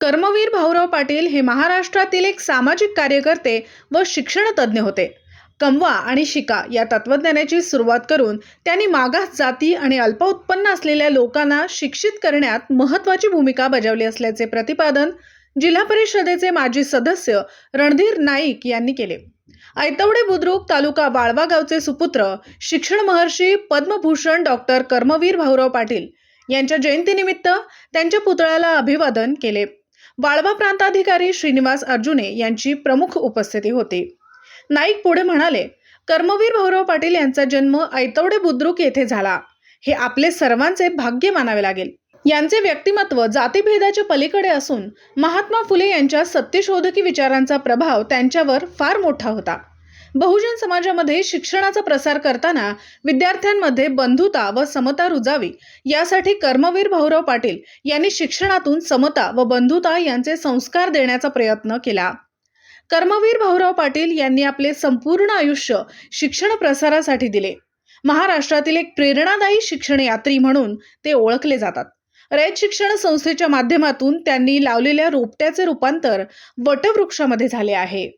कर्मवीर भाऊराव पाटील हे महाराष्ट्रातील एक सामाजिक कार्यकर्ते व शिक्षणतज्ज्ञ होते. कमवा आणि शिका या तत्वज्ञानाची सुरुवात करून त्यांनी मागास जाती आणि अल्पउत्पन्न असलेल्या लोकांना शिक्षित करण्यात महत्त्वाची भूमिका बजावली असल्याचे प्रतिपादन जिल्हा परिषदेचे माजी सदस्य रणधीर नाईक यांनी केले. ऐतवडे बुद्रुक तालुका बाळवा गावचे सुपुत्र शिक्षण महर्षी पद्मभूषण डॉक्टर कर्मवीर भाऊराव पाटील यांच्या जयंतीनिमित्त त्यांच्या पुतळ्याला अभिवादन केले. वाळवा प्रांताधिकारी श्रीनिवास अर्जुने यांची प्रमुख उपस्थिती होती. नाईक पुढे म्हणाले कर्मवीर भाऊराव पाटील यांचा जन्म ऐतवडे बुद्रुक येथे झाला. हे आपले सर्वांचे भाग्य मानावे लागेल. यांचे व्यक्तिमत्व जातीभेदाच्या पलीकडे असून महात्मा फुले यांच्या सत्यशोधकी विचारांचा प्रभाव त्यांच्यावर फार मोठा होता. बहुजन समाजामध्ये शिक्षणाचा प्रसार करताना विद्यार्थ्यांमध्ये बंधुता व समता रुजावी. यासाठी कर्मवीर भाऊराव पाटील यांनी शिक्षणातून समता व बंधुता यांचे संस्कार देण्याचा प्रयत्न केला. कर्मवीर भाऊराव पाटील यांनी आपले संपूर्ण आयुष्य शिक्षण प्रसारासाठी दिले. महाराष्ट्रातील एक प्रेरणादायी शिक्षण यात्री म्हणून ते ओळखले जातात. रयत शिक्षण संस्थेच्या माध्यमातून त्यांनी लावलेल्या रोपट्याचे रूपांतर वटवृक्षामध्ये झाले आहे.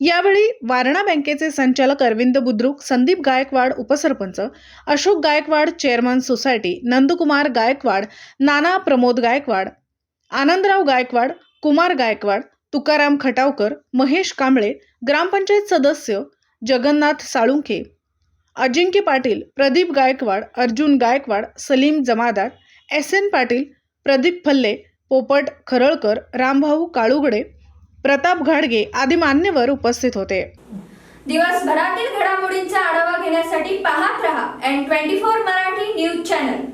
यावेळी वारणा बँकेचे संचालक अरविंद बुद्रुक संदीप गायकवाड उपसरपंच अशोक गायकवाड चेअरमन सोसायटी नंदकुमार गायकवाड नाना प्रमोद गायकवाड आनंदराव गायकवाड कुमार गायकवाड तुकाराम खटावकर महेश कांबळे ग्रामपंचायत सदस्य जगन्नाथ साळुंखे अजिंक्य पाटील प्रदीप गायकवाड अर्जुन गायकवाड सलीम जमादार एस एन पाटील प्रदीप फल्ले पोपट खरळकर रामभाऊ काळुगडे प्रताप घाडगे आदी मान्यवर उपस्थित होते. दिवसभरातील घडामोडींचा आढावा घेण्यासाठी पाहत रहा N twenty four Marathi news channel